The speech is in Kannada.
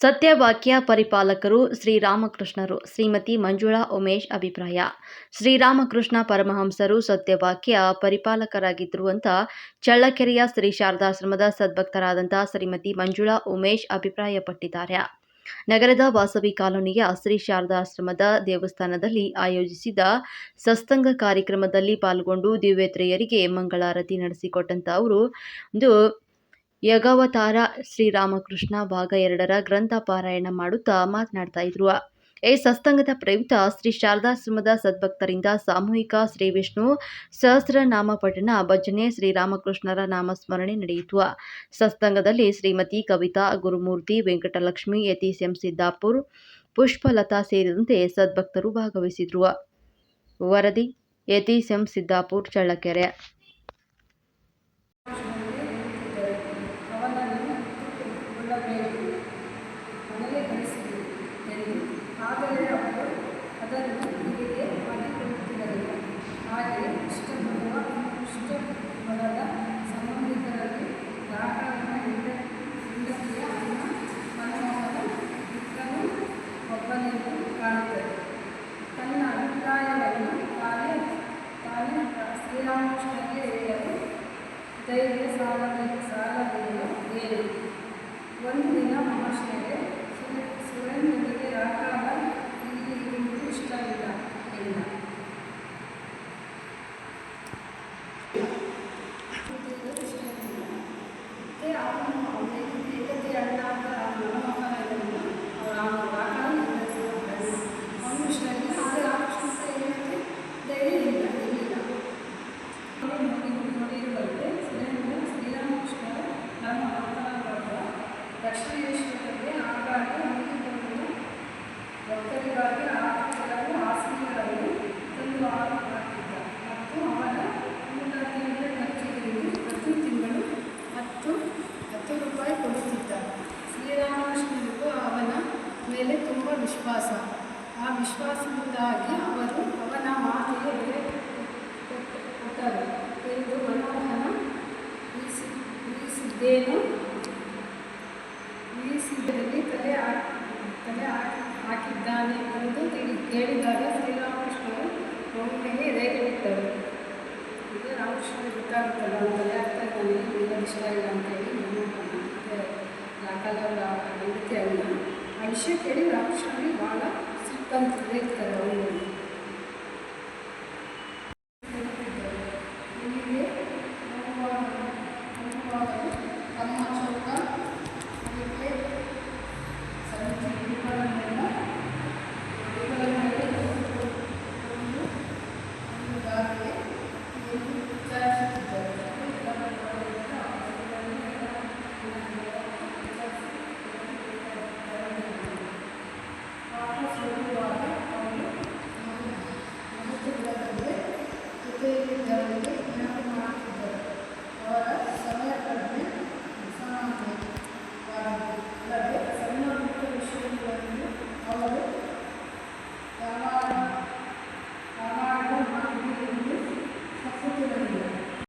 ಸತ್ಯವಾಕ್ಯ ಪರಿಪಾಲಕರು ಶ್ರೀರಾಮಕೃಷ್ಣರು. ಶ್ರೀಮತಿ ಮಂಜುಳಾ ಉಮೇಶ್ ಅಭಿಪ್ರಾಯ. ಶ್ರೀರಾಮಕೃಷ್ಣ ಪರಮಹಂಸರು ಸತ್ಯವಾಕ್ಯ ಪರಿಪಾಲಕರಾಗಿದ್ದರು ಅಂತ ಚಳ್ಳಕೆರೆಯ ಶ್ರೀ ಶಾರದಾಶ್ರಮದ ಸದ್ಭಕ್ತರಾದಂಥ ಶ್ರೀಮತಿ ಮಂಜುಳಾ ಉಮೇಶ್ ಅಭಿಪ್ರಾಯಪಟ್ಟಿದ್ದಾರೆ. ನಗರದ ವಾಸವಿ ಕಾಲೋನಿಯ ಶ್ರೀ ಶಾರದಾಶ್ರಮದ ದೇವಸ್ಥಾನದಲ್ಲಿ ಆಯೋಜಿಸಿದ ಸತ್ಸಂಗ ಕಾರ್ಯಕ್ರಮದಲ್ಲಿ ಪಾಲ್ಗೊಂಡು ದಿವ್ಯತ್ರೆಯರಿಗೆ ಮಂಗಳಾರತಿ ನಡೆಸಿಕೊಟ್ಟಂತ ಅವರು ಒಂದು ಯಗಾವತಾರ ಶ್ರೀರಾಮಕೃಷ್ಣ ಭಾಗ ಎರಡರ ಗ್ರಂಥ ಪಾರಾಯಣ ಮಾಡುತ್ತಾ ಮಾತನಾಡ್ತಾ ಇದ್ರು. ಈ ಸತ್ಸಂಗದ ಪ್ರಯುಕ್ತ ಶ್ರೀ ಶಾರದಾಶ್ರಮದ ಸದ್ಭಕ್ತರಿಂದ ಸಾಮೂಹಿಕ ಶ್ರೀ ವಿಷ್ಣು ಸಹಸ್ರನಾಮ ಪಠಣ ಭಜನೆ ಶ್ರೀರಾಮಕೃಷ್ಣರ ನಾಮಸ್ಮರಣೆ ನಡೆಯಿತು. ಸತ್ಸಂಗದಲ್ಲಿ ಶ್ರೀಮತಿ ಕವಿತಾ, ಗುರುಮೂರ್ತಿ, ವೆಂಕಟಲಕ್ಷ್ಮಿ ಯತೀಶ್ ಎಂ ಸಿದ್ದಾಪುರ್, ಪುಷ್ಪಲತಾ ಸೇರಿದಂತೆ ಸದ್ಭಕ್ತರು ಭಾಗವಹಿಸಿದ್ರು. ವರದಿ ಯತೀಶ್ ಎಂ ಸಿದ್ದಾಪುರ್, ಚಳ್ಳಕೆರೆ. ಆದರೆ ಅವರು ಅದನ್ನು ಹೀಗೆ ಮಾಡಿಕೊಳ್ಳುತ್ತಿರಲಿಲ್ಲ. ಹಾಗೆಯೇ ಇಷ್ಟ ಇಷ್ಟಪಡದ ಸಂಬಂಧಿಕರಲ್ಲಿ ರಾಘವನ ಹೆಂಡ ಹೆಂಡತಿಯ ಅಣ್ಣ ಮನಮೋಹನ ಮಿತ್ರನು ಒಬ್ಬನೆಂದು ಕಾಣುತ್ತದೆ. ತನ್ನ ಅಭಿಪ್ರಾಯವನ್ನು ತಾನೇ ತಾನೇ ಶ್ರೀರಾಮಕೃಷ್ಣನಿಗೆ ಹೇಳಲು ಧೈರ್ಯ ಸಾಲಬೇಕು ಸಾಲಬೇಕು ಏನು. ಒಂದು ದಿನ ಮಹಾಶಯರೇ ಮತ್ತು ಪ್ರತಿ ತಿಂಗಳು ಹತ್ತು ಹತ್ತು ರೂಪಾಯಿ ಕೊಡುತ್ತಿದ್ದ ಅವನ ಮೇಲೆ ತುಂಬ ವಿಶ್ವಾಸ ಆ ವಿಶ್ವಾಸದಿಂದಾಗಿ ಅವರು ಅವನ ಮಾತಿಗೆ ಕೊಟ್ಟರು ಎಂದು ಮನೋಹನ ತಲೆ ತಲೆ ಹಾಕಿದ್ದಾನೆ ಎಂದು ತಿಳಿ ಕೇಳಿದಾಗ ರಾಕಲ್ ಅವರ ಹೆಂಡತಿ ಅಣ್ಣ ಆ ವಿಷಯ ಕೇಳಿ ರಾಮಕೃಷ್ಣನಿಗೆ ಭಾಳ ಸಿಕ್ಕಂತ ರೇಗ್ತಾರೆ ಅವರು